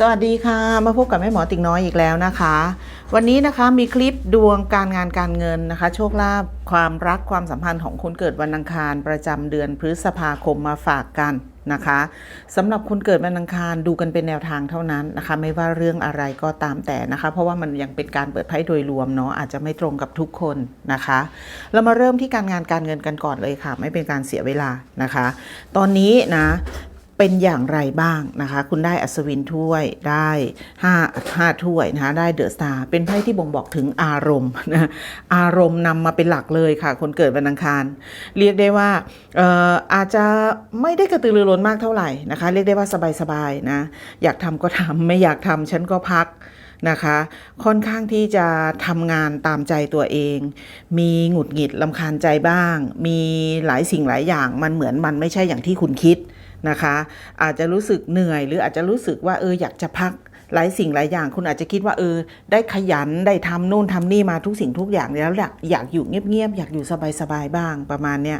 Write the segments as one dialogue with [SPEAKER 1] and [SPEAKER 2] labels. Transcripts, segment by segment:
[SPEAKER 1] สวัสดีค่ะ มาพบกับแม่หมอติ๊กน้อยอีกแล้วนะคะ วันนี้นะคะมีคลิปดวงการงานการเงินนะคะ โชคลาภความรักความสัมพันธ์ของคนเกิดวันอังคารประจำเดือนพฤษภาคมมาฝากกันนะคะสำหรับคนเกิดวันอังคารดูกันเป็นแนวทางเท่านั้นนะคะ ไม่ว่าเรื่องอะไรก็ตามแต่นะคะ เพราะว่ามันยังเป็นการเปิดไพ่โดยรวมเนาะอาจจะไม่ตรงกับทุกคนนะคะ เรามาเริ่มที่การงานการเงินกันก่อนเลยค่ะ ไม่เป็นการเสียเวลานะคะ ตอนนี้นะ เป็นอย่างไรบ้างนะคะ คุณได้อัศวินถ้วยได้5 5ถ้วยนะคะได้เดอะสตาร์เป็นไพ่ที่บ่งบอกถึงอารมณ์นะอารมณ์นำมาเป็นหลักเลยค่ะ คนเกิดวันอังคาร เรียกได้ว่าอออาจจะไม่ได้กระตือรือร้นมากเท่าไหร่นะคะ เรียกได้ว่าสบายๆนะอยากทำก็ทำไม่อยากทำฉันก็พักนะคะ ค่อนข้างที่จะทำงานตามใจตัวเอง มีหงุดหงิดลำคาญใจบ้าง มีหลายสิ่งหลายอย่างมันเหมือนมันไม่ใช่อย่างที่คุณคิด นะคะ อาจจะรู้สึกเหนื่อย หรืออาจจะรู้สึกว่าเอออยากจะพัก หลายสิ่งหลายอย่างคุณอาจจะคิดว่าเออ ได้ขยันได้ทำนู่นทำนี่มาทุกสิ่งทุกอย่างแล้วอยากอยากอยู่เงียบๆอยากอยู่สบายๆบ้างประมาณเนี้ย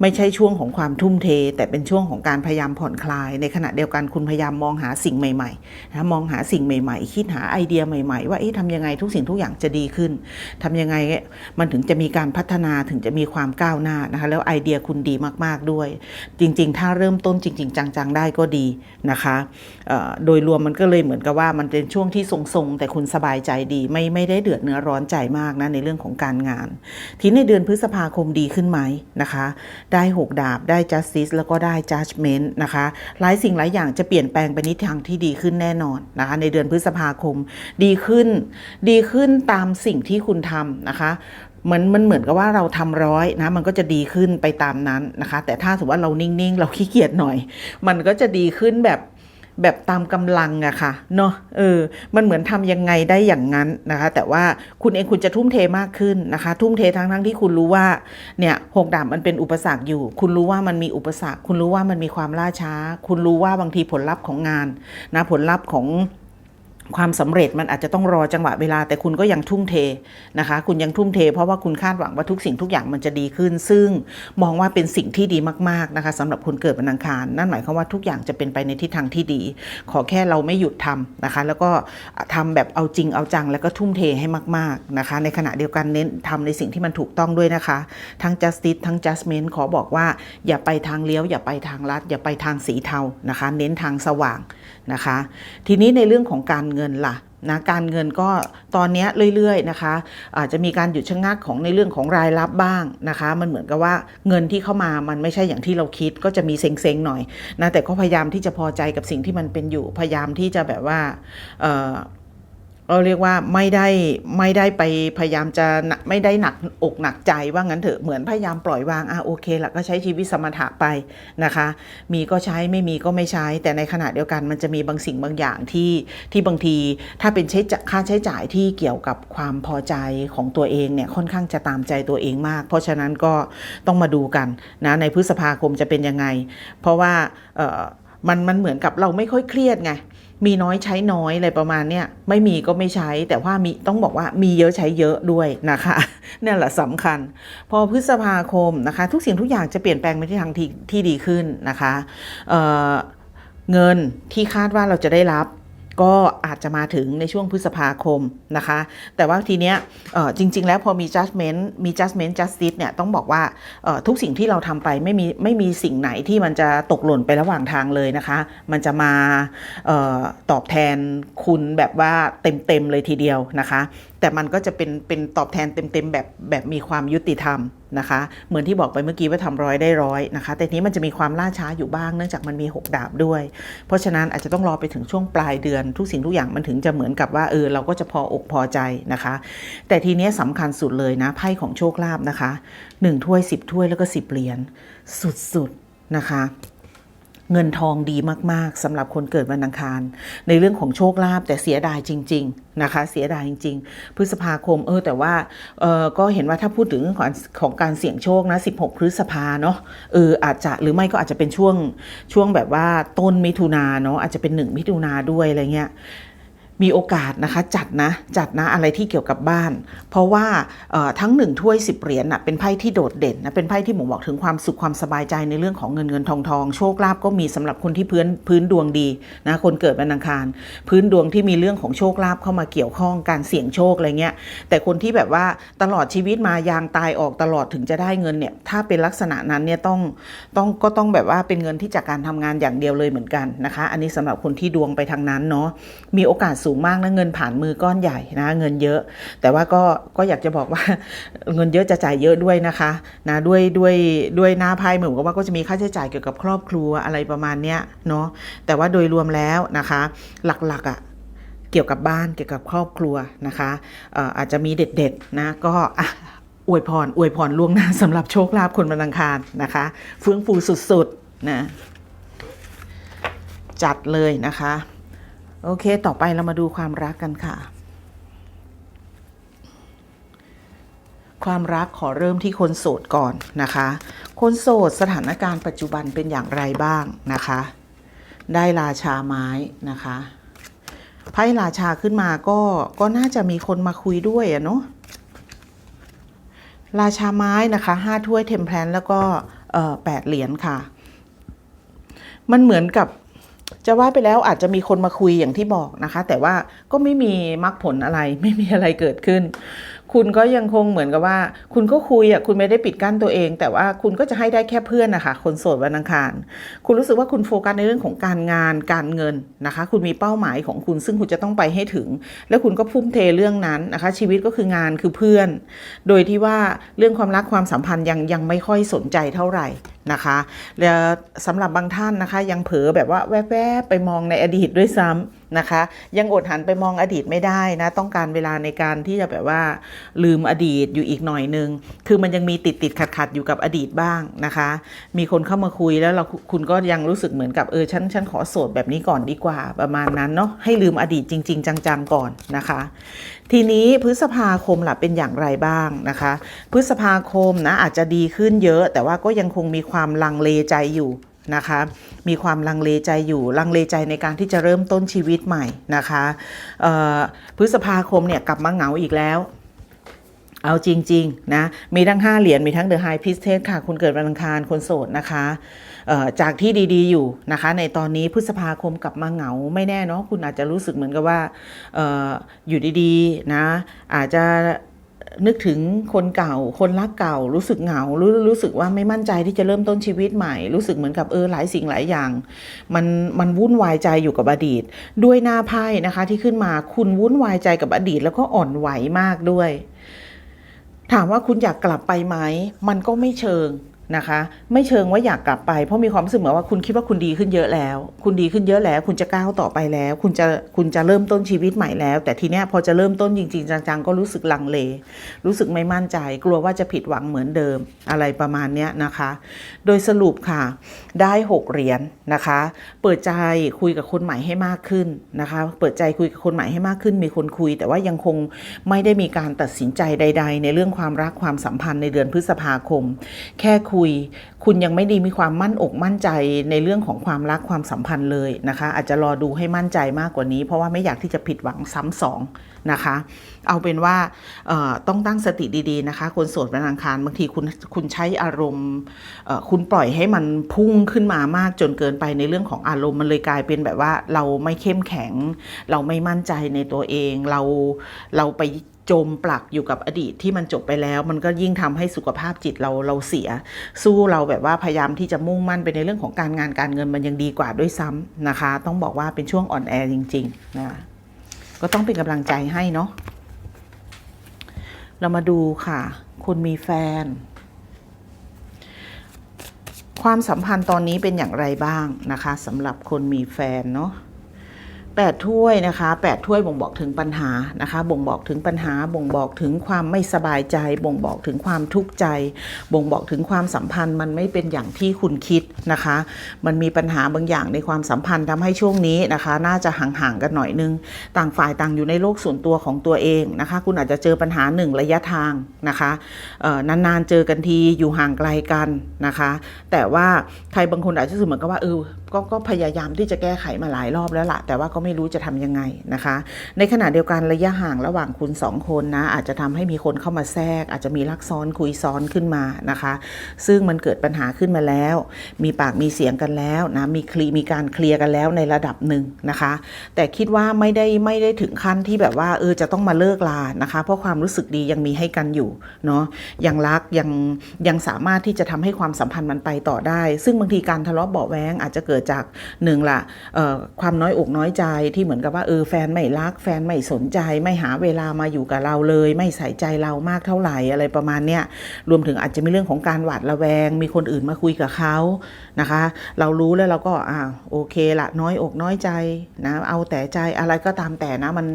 [SPEAKER 1] ไม่ใช่ช่วงของความทุ่มเท แต่เป็นช่วงของการพยายามผ่อนคลาย ในขณะเดียวกันคุณพยายามมองหาสิ่งใหม่ๆนะมองหาสิ่งใหม่ ๆ คิดหาไอเดียใหม่ ๆ ว่าเอ๊ะทำยังไงทุกสิ่งทุกอย่างจะดีขึ้นทำยังไงมันถึงจะมีการพัฒนาถึงจะมีความก้าวหน้านะคะแล้วไอเดียคุณดีมากๆด้วย จริง ๆ ถ้าเริ่มต้นจริง ๆ จังๆได้ก็ดีนะคะโดยรวมมันก็เลยเหมือนกับว่ามันเป็นช่วงที่ทรงๆ แต่คุณสบายใจดี ไม่ไม่ได้เดือดเนื้อร้อนใจมากนะในเรื่องของการงาน ทีในเดือนพฤษภาคมดีขึ้นไหมนะคะ ได้ 6 ดาบได้ justice แล้วก็ได้ judgment นะคะหลายสิ่งหลายอย่างจะเปลี่ยนแปลงไปในทางที่ดีขึ้นแน่นอนนะคะ ในเดือนพฤษภาคมดีขึ้น ดีขึ้นตามสิ่งที่คุณทำนะคะเหมือนมันเหมือนกับว่าเราทำร้อยนะ มันก็จะดีขึ้นไปตามนั้นนะคะ แต่ถ้าสมมติว่าเรานิ่งๆ เราขี้เกียจหน่อย มันก็จะดีขึ้นแบบ แบบตามกำลังอะค่ะเนาะเออมันเหมือนทำยังไงได้อย่างนั้นนะคะ แต่ว่าคุณเองคุณจะทุ่มเทมากขึ้นนะคะ ทุ่มเททั้งทั้งที่คุณรู้ว่าเนี่ยหกดาบมันเป็นอุปสรรคอยู่ คุณรู้ว่ามันมีอุปสรรค คุณรู้ว่ามันมีความล่าช้า คุณรู้ว่าบางทีผลลัพธ์ของงานนะผลลัพธ์ของ ความสำเร็จมันอาจจะต้องรอจังหวะเวลาแต่คุณก็ยังทุ่มเทนะคะ คุณยังทุ่มเท เพราะว่าคุณคาดหวังว่าทุกสิ่งทุกอย่างมันจะดีขึ้น ซึ่งมองว่าเป็นสิ่งที่ดีมากๆนะคะสำหรับคนเกิดวันอังคาร นั่นหมายความว่าทุกอย่างจะเป็นไปในทิศทางที่ดี ขอแค่เราไม่หยุดทำนะคะ แล้วก็ทำแบบเอาจริงเอาจัง แล้วก็ทุ่มเทให้มากๆนะคะ ในขณะเดียวกันเน้นทำในสิ่งที่มันถูกต้องด้วยนะคะ ทั้ง justice ทั้ง judgment ขอบอกว่าอย่าไปทางเลี้ยวอย่าไปทางลัดอย่าไปทางสีเทานะคะ เน้นทางสว่าง นะคะ ทีนี้ในเรื่องของการเงินล่ะนะการเงินก็ตอนนี้เรื่อยๆนะคะอาจจะมีการหยุดชะงักของในเรื่องของรายรับบ้างนะคะ มันเหมือนกับว่าเงินที่เข้ามามันไม่ใช่อย่างที่เราคิดก็จะมีเซ็งๆหน่อยนะแต่ก็พยายามที่จะพอใจกับสิ่งที่มันเป็นอยู่พยายามที่จะแบบว่า เราเรียกว่าไม่ได้ไม่ได้ไปพยายามจะหนักไม่ได้หนักอกหนักใจว่างั้นเถอะเหมือนพยายามปล่อยวางอะโอเคละก็ใช้ชีวิตสมถะไปนะคะ มีก็ใช้ไม่มีก็ไม่ใช้ แต่ในขณะเดียวกันมันจะมีบางสิ่งบางอย่างที่ที่บางทีถ้าเป็นใช้ค่าใช้จ่ายที่เกี่ยวกับความพอใจของตัวเองเนี่ยค่อนข้างจะตามใจตัวเองมาก เพราะฉะนั้นก็ต้องมาดูกันนะในพฤษภาคมจะเป็นยังไง เพราะว่าเออมันมันเหมือนกับเราไม่ค่อยเครียดไง มีน้อยใช้น้อยอะไรประมาณเนี้ยไม่มีก็ไม่ใช้ แต่ว่ามีต้องบอกว่ามีเยอะใช้เยอะด้วยนะคะนี่แหละสำคัญ พอพฤษภาคมนะคะ ทุกสิ่งทุกอย่างจะเปลี่ยนแปลงไปที่ทางที่ที่ดีขึ้นนะคะเเงินที่คาดว่าเราจะได้รับ ก็อาจจะมาถึงในช่วงพฤษภาคมนะคะ แต่ว่าทีเนี้ยจริง ๆ แล้วพอมี judgment มี judgment justice เนี่ยต้องบอกว่าทุกสิ่งที่เราทำไปไม่มีไม่มีสิ่งไหนที่มันจะตกหล่นไประหว่างทางเลยนะคะ มันจะมาออตอบแทนคุณแบบว่าเต็ม ๆ เลยทีเดียวนะคะ แต่มันก็จะเป็นเป็นตอบแทนเต็ม ๆ แบบแบบมีความยุติธรรมนะคะ เหมือนที่บอกไปเมื่อกี้ว่าทำร้อยได้ร้อยนะคะ แต่นี้มันจะมีความล่าช้าอยู่บ้างเนื่องจากมันมี 6 ดาบด้วย เพราะฉะนั้นอาจจะต้องรอไปถึงช่วงปลายเดือน ทุกสิ่งทุกอย่างมันถึงจะเหมือนกับว่าเออเราก็จะพออกพอใจนะคะ แต่ทีนี้ยสำคัญสุดเลยนะไพ่ของโชคลาภนะคะ 1 ถ้วย 10 ถ้วยแล้วก็ 10 เหรียญสุดๆนะคะ เงินทองดีมากๆสำหรับคนเกิดวันอังคาร ในเรื่องของโชคลาภแต่เสียดายจริง ๆนะคะ เสียดายจริง ๆ พฤษภาคมเออแต่ว่าเออก็เห็นว่าถ้าพูดถึงของของการเสี่ยงโชคนะ16 พฤษภาเนาะเอออาจจะหรือไม่ก็อาจจะเป็นช่วงช่วงแบบว่าต้นมิถุนาเนาะอาจจะเป็นหนึ่งมิถุนาด้วยอะไรเงี้ย มีโอกาสนะคะจัดนะจัดนะอะไรที่เกี่ยวกับบ้าน เพราะว่าทั้งหนึ่งถ้วยสิบเหรียญน่ะเป็นไพ่ที่โดดเด่นนะเป็นไพ่ที่บ่งบอกถึงความสุขความสบายใจในเรื่องของเงินเงินทองทองโชคลาภก็มีสำหรับคนที่พื้นพื้นดวงดีนะคนเกิดวันอังคาร พื้นดวงที่มีเรื่องของโชคลาภเข้ามาเกี่ยวข้องการเสี่ยงโชคอะไรเงี้ยแต่คนที่แบบว่าตลอดชีวิตมายางตายออกตลอดถึงจะได้เงินเนี่ยถ้าเป็นลักษณะนั้นเนี่ยต้องต้องก็ต้องแบบว่าเป็นเงินที่จากการทำงานอย่างเดียวเลยเหมือนกันนะคะ อันนี้สำหรับคนที่ดวงไปทางนั้นเนาะมีโอกาสสูงมากนะเงินผ่านมือก้อนใหญ่นะเงินเยอะ แต่ว่าก็ก็อยากจะบอกว่าเงินเยอะจะจ่ายเยอะด้วยนะคะนะด้วยด้วยด้วยหน้าไพ่เหมือนกับว่าก็จะมีค่าใช้จ่ายเกี่ยวกับครอบครัวอะไรประมาณเนี้ยเนาะแต่ว่าโดยรวมแล้วนะคะ หลักๆอะ่ะเกี่ยวกับบ้านเกี่ยวกับครอบครัวนะคะอาจจะมีเด็ดๆนะก็อวยพรอวยพรล่วงหน้าสำหรับโชคลาภคนวันอังคารนะคะเฟื่องฟูสุดๆนะจัดเลยนะคะ โอเค ต่อไปเรามาดูความรักกันค่ะ ความรักขอเริ่มที่คนโสดก่อนนะคะ คนโสดสถานการณ์ปัจจุบันเป็นอย่างไรบ้างนะคะ ได้ราชาไม้นะคะไพ่ราชาขึ้นมาก็ก็น่าจะมีคนมาคุยด้วยอะเนาะราชาไม้นะคะห้าถ้วยเทมเพลนแล้วก็แปดเหรียญค่ะ มันเหมือนกับ จะว่าไปแล้วอาจจะมีคนมาคุยอย่างที่บอกนะคะ แต่ว่าก็ไม่มีมรรคผลอะไรไม่มีอะไรเกิดขึ้น คุณก็ยังคงเหมือนกับว่า คุณก็คุยอะคุณไม่ได้ปิดกั้นตัวเอง แต่ว่าคุณก็จะให้ได้แค่เพื่อนนะคะคนโสดวันอังคาร คุณรู้สึกว่าคุณโฟกัสในเรื่องของการงานการเงินนะคะ คุณมีเป้าหมายของคุณซึ่งคุณจะต้องไปให้ถึง แล้วคุณก็พุ่มเทเรื่องนั้นนะคะ ชีวิตก็คืองานคือเพื่อน โดยที่ว่าเรื่องความรักความสัมพันธ์ยังยังไม่ค่อยสนใจเท่าไหร่นะคะแล้วสำหรับบางท่านนะคะ ยังเผลอแบบว่าแวบๆไปมองในอดีตด้วยซ้ำนะคะ ยังอดหันไปมองอดีตไม่ได้นะต้องการเวลาในการที่จะแบบว่าลืมอดีตอยู่อีกหน่อยนึง คือมันยังมีติดติดขัดขัดอยู่กับอดีตบ้างนะคะ มีคนเข้ามาคุยแล้วเราคุณก็ยังรู้สึกเหมือนกับเออฉันฉันขอโสดแบบนี้ก่อนดีกว่าประมาณนั้นเนาะให้ลืมอดีตจริง ๆ จังๆก่อนนะคะ ทีนี้พฤษภาคมล่ะเป็นอย่างไรบ้างนะคะ พฤษภาคมนะอาจจะดีขึ้นเยอะ แต่ว่าก็ยังคงมีความลังเลใจอยู่ นะคะ มีความลังเลใจอยู่ลังเลใจในการที่จะเริ่มต้นชีวิตใหม่นะคะพฤษภาคมเนี่ยกลับมาเหงาอีกแล้วเอาจริง ๆ นะ มีทั้ง 5 เหรียญ มีทั้งเดอะไฮพิสเทสค่ะ คุณเกิดวันอังคารคนโสดนะคะจากที่ดีๆ อยู่นะคะ ในตอนนี้พฤษภาคมกลับมาเหงาไม่แน่เนาะคุณอาจจะรู้สึกเหมือนกับว่าอออยู่ดี ๆ นะ อาจจะ นึกถึงคนเก่า คนรักเก่า รู้สึกเหงารู้รู้สึกว่าไม่มั่นใจที่จะเริ่มต้นชีวิตใหม่ รู้สึกเหมือนกับเออหลายสิ่งหลายอย่าง มันมันวุ่นวายใจอยู่กับอดีต ด้วยหน้าไพ่นะคะ ที่ขึ้นมาคุณวุ่นวายใจกับอดีต แล้วก็อ่อนไหวมากด้วย ถามว่าคุณอยากกลับไปไหมมันก็ไม่เชิง นะคะ ไม่เชิงว่าอยากกลับไป เพราะมีความรู้สึกเหมือนว่าคุณคิดว่าคุณดีขึ้นเยอะแล้ว คุณดีขึ้นเยอะแล้ว คุณจะก้าวต่อไปแล้ว คุณจะคุณจะเริ่มต้นชีวิตใหม่แล้ว แต่ทีเนี้ยพอจะเริ่มต้นจริงๆจังๆก็รู้สึกลังเล รู้สึกไม่มั่นใจ กลัวว่าจะผิดหวังเหมือนเดิมอะไรประมาณเนี้ยนะคะ โดยสรุปค่ะ ได้หกเหรียญนะคะ เปิดใจคุยกับคนใหม่ให้มากขึ้นนะคะ เปิดใจคุยกับคนใหม่ให้มากขึ้น มีคนคุย แต่ว่ายังคงไม่ได้มีการตัดสินใจใด ๆ ในเรื่องความรักความสัมพันธ์ในเดือนพฤษภาคม แค่คุย คุณยังไม่ดีมีความมั่นอกมั่นใจในเรื่องของความรักความสัมพันธ์เลยนะคะ อาจจะรอดูให้มั่นใจมากกว่านี้ เพราะว่าไม่อยากที่จะผิดหวังซ้ำสองนะคะ เอาเป็นว่าต้องตั้งสติดีๆนะคะ คนโสดวันอังคารบางทีคุณคุณใช้อารมณ์คุณปล่อยให้มันพุ่งขึ้นมามากจนเกินไปในเรื่องของอารมณ์มันเลยกลายเป็นแบบว่าเราไม่เข้มแข็ง เราไม่มั่นใจในตัวเองเราเราไป จมปลักอยู่กับอดีตที่มันจบไปแล้ว มันก็ยิ่งทำให้สุขภาพจิตเราเราเสีย สู้เราแบบว่าพยายามที่จะมุ่งมั่นไปในเรื่องของการงานการเงินมันยังดีกว่าด้วยซ้ำนะคะ ต้องบอกว่าเป็นช่วงอ่อนแอจริงๆนะก็ต้องเป็นกำลังใจให้เนาะเรามาดูค่ะ คุณมีแฟน ความสัมพันธ์ตอนนี้เป็นอย่างไรบ้างนะคะสำหรับคนมีแฟนเนาะ แปดถ้วยนะคะแปดถ้วยบ่งบอกถึงปัญหานะคะ บ่งบอกถึงปัญหา บ่งบอกถึงความไม่สบายใจ บ่งบอกถึงความทุกข์ใจ บ่งบอกถึงความสัมพันธ์มันไม่เป็นอย่างที่คุณคิดนะคะ มันมีปัญหาบางอย่างในความสัมพันธ์ทำให้ช่วงนี้นะคะ น่าจะห่างๆกันหน่อยนึง ต่างฝ่ายต่างอยู่ในโลกส่วนตัวของตัวเองนะคะ คุณอาจจะเจอปัญหาหนึ่งระยะทางนะคะนานๆเจอกันทีอยู่ห่างไกลกันนะคะ แต่ว่าใครบางคนอาจจะรู้สึกเหมือนกับว่าเออก็ก็พยายามที่จะแก้ไขมาหลายรอบแล้วละแต่ว่าก็ไม่รู้จะทำยังไงนะคะ ในขณะเดียวกันระยะห่างระหว่างคุณสองคนนะ อาจจะทำให้มีคนเข้ามาแทรก อาจจะมีลักซ้อนคุยซ้อนขึ้นมานะคะ ซึ่งมันเกิดปัญหาขึ้นมาแล้ว มีปากมีเสียงกันแล้วนะมีคลีมีการเคลียร์กันแล้วในระดับหนึ่งนะคะ แต่คิดว่าไม่ได้ไม่ได้ถึงขั้นที่แบบว่าเออจะต้องมาเลิกลานะคะ เพราะความรู้สึกดียังมีให้กันอยู่เนาะยังรักยังยังสามารถที่จะทำให้ความสัมพันธ์มันไปต่อได้ ซึ่งบางทีการทะเลาะเบาแวงอาจจะเกิดจากหนึ่งละความน้อยอกน้อยใจที่เหมือนกับว่าเออแฟนไม่รัก แฟนไม่สนใจไม่หาเวลามาอยู่กับเราเลย ไม่ใส่ใจเรามากเท่าไหร่อะไรประมาณเนี้ยรวมถึงอาจจะมีเรื่องของการหวาดระแวง มีคนอื่นมาคุยกับเขานะคะ เรารู้แล้วเราก็อ่าโอเคละน้อยอกน้อยใจนะเอาแต่ใจอะไรก็ตามแต่นะมัน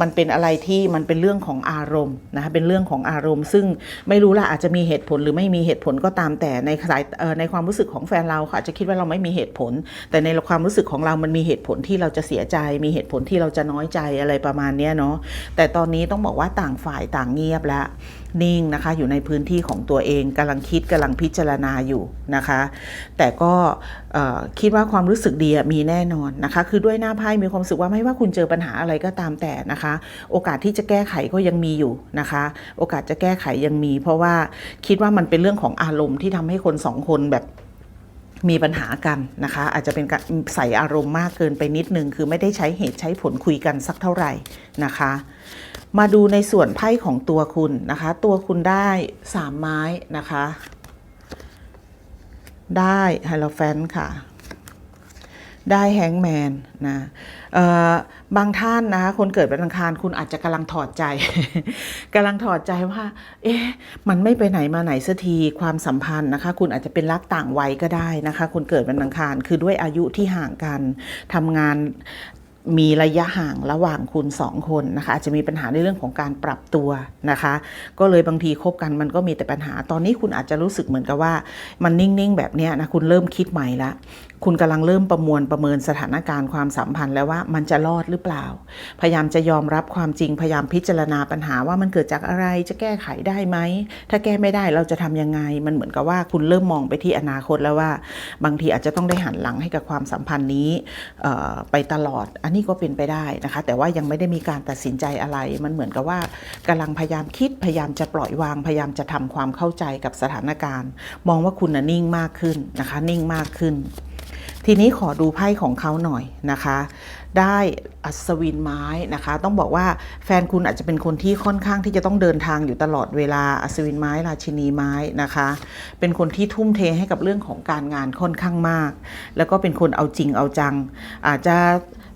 [SPEAKER 1] มันเป็นอะไรที่มันเป็นเรื่องของอารมณ์นะคะเป็นเรื่องของอารมณ์ ซึ่งไม่รู้ละอาจจะมีเหตุผลหรือไม่มีเหตุผลก็ตามแต่ในสายในความรู้สึกของแฟนเราเขาอาจจะคิดว่าเราไม่มีเหตุผลแต่ในความรู้สึกของเรามันมีเหตุผลที่เราจะเสียใจ มีเหตุผลที่เราจะน้อยใจอะไรประมาณนี้เนาะแต่ตอนนี้ต้องบอกว่าต่างฝ่ายต่างเงียบแล้วนิ่งนะคะอยู่ในพื้นที่ของตัวเองกำลังคิดกำลังพิจารณาอยู่นะคะ แต่ก็คิดว่าความรู้สึกดีมีแน่นอนนะคะ คือด้วยหน้าไพ่มีความรู้สึกว่าไม่ว่าคุณเจอปัญหาอะไรก็ตามแต่นะคะ โอกาสที่จะแก้ไขก็ยังมีอยู่นะคะ โอกาสจะแก้ไขยังมี เพราะว่าคิดว่ามันเป็นเรื่องของอารมณ์ที่ทำให้คนสองคนแบบ มีปัญหากันนะคะ อาจจะเป็นการใส่อารมณ์มากเกินไปนิดนึง คือไม่ได้ใช้เหตุใช้ผลคุยกันสักเท่าไหร่นะคะ มาดูในส่วนไพ่ของตัวคุณนะคะ ตัวคุณได้สามไม้นะคะ ได้ไฮโลแฟนค่ะ ได้แฮงแมนนะเอ่อ บางท่านนะคะคนเกิดวันอังคารคุณอาจจะกำลังถอดใจกำลังถอดใจว่า เอ๊ะ มันไม่ไปไหนมาไหนสักทีความสัมพันธ์นะคะ คุณอาจจะเป็นรักต่างวัยก็ได้นะคะ คนเกิดวันอังคารคือด้วยอายุที่ห่างกันทำงานมีระยะห่างระหว่างคุณสองคนนะคะอาจจะมีปัญหาในเรื่องของการปรับตัวนะคะ ก็เลยบางทีคบกันมันก็มีแต่ปัญหา ตอนนี้คุณอาจจะรู้สึกเหมือนกับว่า มันนิ่งๆ แบบนี้นะคุณเริ่มคิดใหม่ละ คุณกำลังเริ่มประมวลประเมินสถานการณ์ความสัมพันธ์แล้วว่ามันจะรอดหรือเปล่า พยายามจะยอมรับความจริงพยายามพิจารณาปัญหาว่ามันเกิดจากอะไรจะแก้ไขได้ไหม ถ้าแก้ไม่ได้เราจะทำยังไง มันเหมือนกับว่าคุณเริ่มมองไปที่อนาคตแล้วว่า บางทีอาจจะต้องได้หันหลังให้กับความสัมพันธ์นี้ไปตลอด อันนี้ก็เป็นไปได้นะคะ แต่ว่ายังไม่ได้มีการตัดสินใจอะไร มันเหมือนกับว่ากำลังพยายามคิดพยายามจะปล่อยวาง พยายามจะทำความเข้าใจกับสถานการณ์ มองว่าคุณน่ะนิ่งมากขึ้นนะคะ นิ่งมากขึ้น ทีนี้ขอดูไพ่ของเขาหน่อยนะคะ ได้อัศวินไม้นะคะ ต้องบอกว่าแฟนคุณอาจจะเป็นคนที่ค่อนข้างที่จะต้องเดินทางอยู่ตลอดเวลาอัศวินไม้ราชินีไม้นะคะ เป็นคนที่ทุ่มเทให้กับเรื่องของการงานค่อนข้างมาก แล้วก็เป็นคนเอาจริงเอาจัง อาจจะ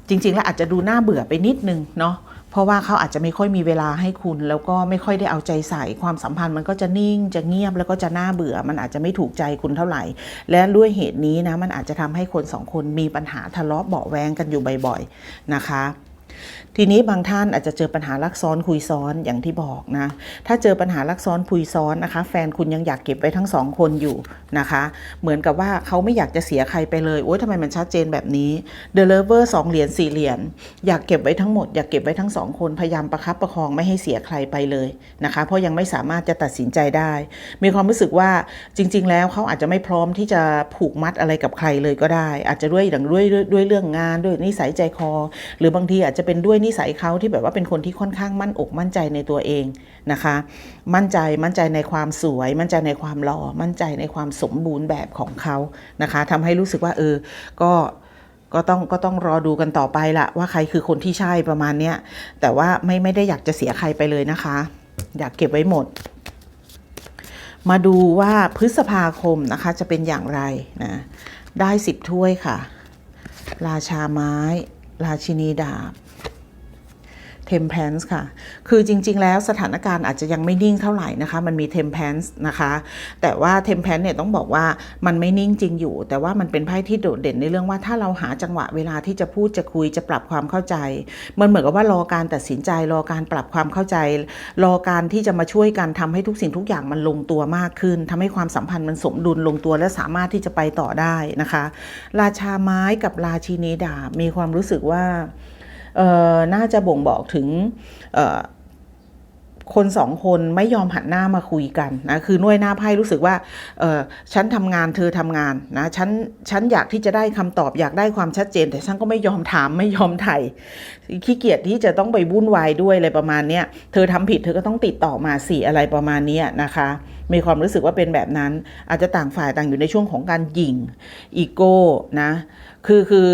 [SPEAKER 1] จริง ๆ แล้วอาจจะดูน่าเบื่อไปนิดนึงเนาะ เพราะว่าเขาอาจจะไม่ค่อยมีเวลาให้คุณ แล้วก็ไม่ค่อยได้เอาใจใส่ความสัมพันธ์มันก็จะนิ่งจะเงียบแล้วก็จะน่าเบื่อ มันอาจจะไม่ถูกใจคุณเท่าไหร่ และด้วยเหตุนี้นะมันอาจจะทำให้คนสองคนมีปัญหาทะเลาะเบาแวงกันอยู่บ่อยๆนะคะ ทีนี้บางท่านอาจจะเจอปัญหาลักซ้อนคุยซ้อนอย่างที่บอกนะ ถ้าเจอปัญหาลักซ้อนคุยซ้อนนะคะ แฟนคุณยังอยากเก็บไว้ทั้งสองคนอยู่นะคะ เหมือนกับว่าเขาไม่อยากจะเสียใครไปเลย โอ๊ยทำไมมันชัดเจนแบบนี้ The Lover สองเหรียญสี่เหรียญอยากเก็บไว้ทั้งหมดอยากเก็บไว้ทั้งสองคนพยายามประคับประคองไม่ให้เสียใครไปเลยนะคะ เพราะยังไม่สามารถจะตัดสินใจได้ มีความรู้สึกว่าจริง ๆ แล้วเขาอาจจะไม่พร้อมที่จะผูกมัดอะไรกับใครเลยก็ได้ อาจจะด้วยอย่างด้วยด้วยด้วยเรื่องงานด้วยนิสัยใจคอ หรือบางทีอาจจะเป็นด้วยนิสัยเขาที่แบบว่าเป็นคนที่ค่อนข้างมั่นอกมั่นใจในตัวเองนะคะ มั่นใจมั่นใจในความสวย มั่นใจในความหล่อมั่นใจในความสมบูรณ์แบบของเขานะคะทำให้รู้สึกว่าเออก็ก็ต้องก็ต้องรอดูกันต่อไปละว่าใครคือคนที่ใช่ประมาณเนี้ยแต่ว่าไม่ไม่ได้อยากจะเสียใครไปเลยนะคะ อยากเก็บไว้หมด มาดูว่าพฤษภาคมนะคะจะเป็นอย่างไรนะได้สิบถ้วยค่ะ ราชาไม้ ราชินีดาบ เทมเพนส์ค่ะ คือจริง ๆ แล้วสถานการณ์อาจจะยังไม่นิ่งเท่าไหร่นะคะ มันมีเทมเพนส์นะคะ แต่ว่าเทมเพนส์เนี่ยต้องบอกว่ามันไม่นิ่งจริงอยู่ แต่ว่ามันเป็นไพ่ที่โดดเด่นในเรื่องว่าถ้าเราหาจังหวะเวลาที่จะพูดจะคุยจะปรับความเข้าใจ มันเหมือนกับว่ารอการตัดสินใจรอการปรับความเข้าใจ รอการที่จะมาช่วยกันทำให้ทุกสิ่งทุกอย่างมันลงตัวมากขึ้นทำให้ความสัมพันธ์มันสมดุลลงตัวและสามารถที่จะไปต่อได้นะคะ ราชาไม้กับราชินีดาบมีความรู้สึกว่า น่าจะบ่งบอกถึงคนสองคนไม่ยอมหันหน้ามาคุยกันนะคือน่วยหน้าไพ่รู้สึกว่าเออฉันทำงานเธอทำงานนะฉันฉันอยากที่จะได้คำตอบอยากได้ความชัดเจน แต่ฉันก็ไม่ยอมถามไม่ยอมไถ่ขี้เกียจที่จะต้องไปวุ่นวายด้วยอะไรประมาณเนี้ยเธอทำผิดเธอก็ต้องติดต่อมาสิอะไรประมาณเนี้ยนะคะ มีความรู้สึกว่าเป็นแบบนั้น อาจจะต่างฝ่ายต่างอยู่ในช่วงของการหยิ่งอีโก้นะคือคือ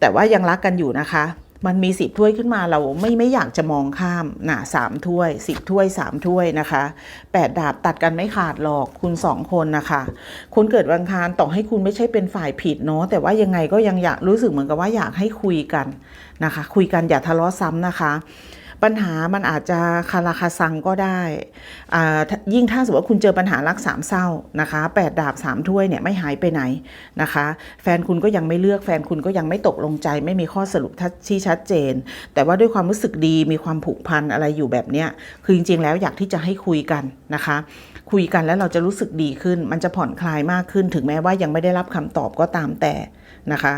[SPEAKER 1] แต่ว่ายังรักกันอยู่นะคะ มันมีสิบถ้วยขึ้นมาเราไม่ไม่อยากจะมองข้ามนะสามถ้วยสิบถ้วยสามถ้วยนะคะแปดดาบตัดกันไม่ขาดหรอกคุณสองคนนะคะคุณเกิดวันอังคารต่อให้คุณไม่ใช่เป็นฝ่ายผิดเนาะแต่ว่ายังไงก็ยังอยากรู้สึกเหมือนกับว่าอยากให้คุยกันนะคะ คุยกันอย่าทะเลาะซ้ำนะคะ ปัญหามันอาจจะคาราคาซังก็ได้อ่ายิ่งถ้าสมมติว่าคุณเจอปัญหารักสามเศร้านะคะแปดดาบสามถ้วยเนี่ยไม่หายไปไหนนะคะ แฟนคุณก็ยังไม่เลือกแฟนคุณก็ยังไม่ตกลงใจ ไม่มีข้อสรุปที่ชัดเจน แต่ว่าด้วยความรู้สึกดีมีความผูกพันอะไรอยู่แบบเนี้ยคือจริงๆแล้วอยากที่จะให้คุยกันนะคะ คุยกันแล้วเราจะรู้สึกดีขึ้น มันจะผ่อนคลายมากขึ้น ถึงแม้ว่ายังไม่ได้รับคำตอบก็ตามแต่นะคะ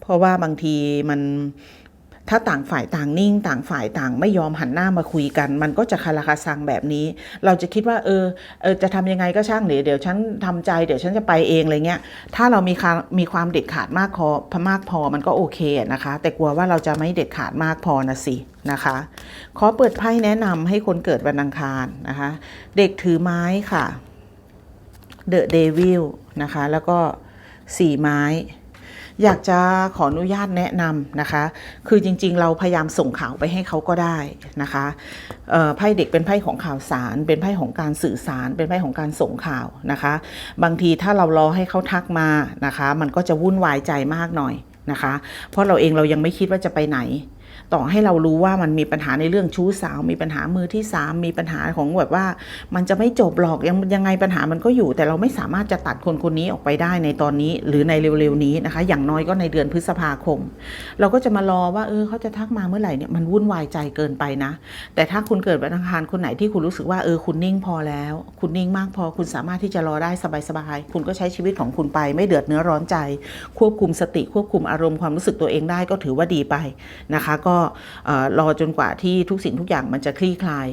[SPEAKER 1] เพราะว่าบางทีมัน ถ้าต่างฝ่ายต่างนิ่ง ต่างฝ่ายต่างไม่ยอมหันหน้ามาคุยกัน มันก็จะคาราคาซังแบบนี้ เราจะคิดว่าเออเออจะทำยังไงก็ช่างเดี๋ยวเดี๋ยวฉันทำใจเดี๋ยวฉันจะไปเองอะไรเงี้ยถ้าเรามีคามีความเด็ดขาดมากพอพมากพอมันก็โอเคนะคะ แต่กลัวว่าเราจะไม่เด็ดขาดมากพอนะสินะคะ ขอเปิดไพ่แนะนำให้คนเกิดวันอังคารนะคะ เด็กถือไม้ค่ะเดอะเดวิลนะคะ แล้วก็สี่ไม้ อยากจะขออนุญาตแนะนำนะคะ คือจริง ๆ เราพยายามส่งข่าวไปให้เขาก็ได้นะคะไพ่เด็กเป็นไพ่ของข่าวสาร เป็นไพ่ของการสื่อสาร เป็นไพ่ของการส่งข่าวนะคะ บางทีถ้าเรารอให้เขาทักมานะคะ มันก็จะวุ่นวายใจมากหน่อยนะคะ เพราะเราเองเรายังไม่คิดว่าจะไปไหน ต่อให้เรารู้ว่ามันมีปัญหาในเรื่องชู้สาว มีปัญหามือที่สามมีปัญหาของแบบว่า มันจะไม่จบหรอกยังยังไงปัญหามันก็อยู่ แต่เราไม่สามารถจะตัดคนคนนี้ออกไปได้ในตอนนี้หรือในเร็วๆนี้นะคะ อย่างน้อยก็ในเดือนพฤษภาคม เราก็จะมารอว่าเออเขาจะทักมาเมื่อไหร่เนี่ยมันวุ่นวายใจเกินไปนะ แต่ถ้าคุณเกิดวันอังคารคนไหนที่คุณรู้สึกว่าเออคุณนิ่งพอแล้ว คุณนิ่งมากพอคุณสามารถที่จะรอได้สบายๆคุณก็ใช้ชีวิตของคุณไป ไม่เดือดเนื้อร้อนใจ ควบคุมสติควบคุมอารมณ์ความรู้สึกตัวเองได้ก็ถือว่าดีไปนะคะ ก็รอจนกว่าที่ทุกสิ่งทุกอย่างมันจะคลี่คลาย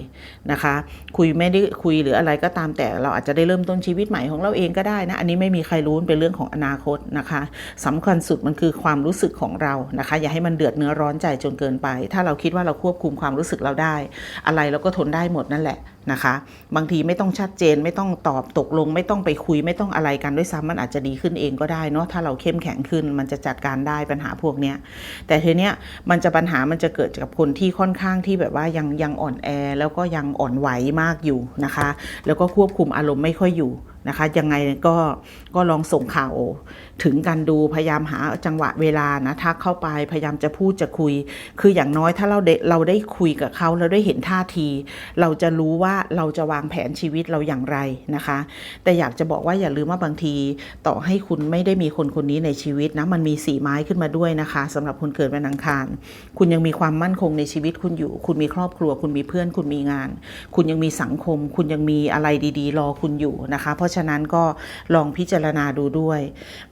[SPEAKER 1] นะคะ คุยไม่ได้คุยหรืออะไรก็ตามแต่เราอาจจะได้เริ่มต้นชีวิตใหม่ของเราเองก็ได้นะอันนี้ไม่มีใครรู้เป็นเรื่องของอนาคตนะคะสำคัญสุดมันคือความรู้สึกของเรานะคะ อย่าให้มันเดือดเนื้อร้อนใจจนเกินไป ถ้าเราคิดว่าเราควบคุมความรู้สึกเราได้ อะไรเราก็ทนได้หมดนั่นแหละ นะคะ บางทีไม่ต้องชัดเจนไม่ต้องตอบตกลง ไม่ต้องไปคุยไม่ต้องอะไรกันด้วยซ้ำมันอาจจะดีขึ้นเองก็ได้เนาะถ้าเราเข้มแข็งขึ้นมันจะจัดการได้ปัญหาพวกเนี้ยแต่ทีเนี้ยมันจะปัญหามันจะเกิดกับคนที่ค่อนข้างที่แบบว่ายังยังอ่อนแอแล้วก็ยังอ่อนไหวมากอยู่นะคะ แล้วก็ควบคุมอารมณ์ไม่ค่อยอยู่ นะคะยังไงก็ก็ลองส่งข่าวถึงกันดูพยายามหาจังหวะเวลานะทักเข้าไปพยายามจะพูดจะคุย คืออย่างน้อยถ้าเราได้เราได้คุยกับเขาเราได้เห็นท่าที เราจะรู้ว่าเราจะวางแผนชีวิตเราอย่างไรนะคะ แต่อยากจะบอกว่าอย่าลืมว่าบางทีต่อให้คุณไม่ได้มีคนคนนี้ในชีวิตนะมันมีสีไม้ขึ้นมาด้วยนะคะสำหรับคนเกิดวันอังคาร คุณยังมีความมั่นคงในชีวิตคุณอยู่ คุณมีครอบครัว คุณมีเพื่อนคุณมีงาน คุณยังมีสังคม คุณยังมีอะไรดี ๆ รอคุณอยู่นะคะเพราะะฉะนั้นก็ลองพิจารณาดูด้วย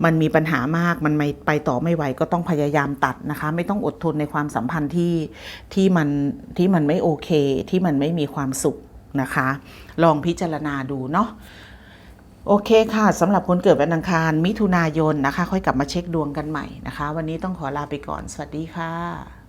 [SPEAKER 1] มันมีปัญหามากมันไม่ไปต่อไม่ไหวก็ต้องพยายามตัดนะคะ ไม่ต้องอดทนในความสัมพันธ์ที่ที่มันที่มันไม่โอเค ที่มันไม่มีความสุขนะคะ ลองพิจารณาดูเนาะโอเคค่ะสำหรับคนเกิดวันอังคาร มิถุนายนนะคะ ค่อยกลับมาเช็คดวงกันใหม่นะคะ วันนี้ต้องขอลาไปก่อน สวัสดีค่ะ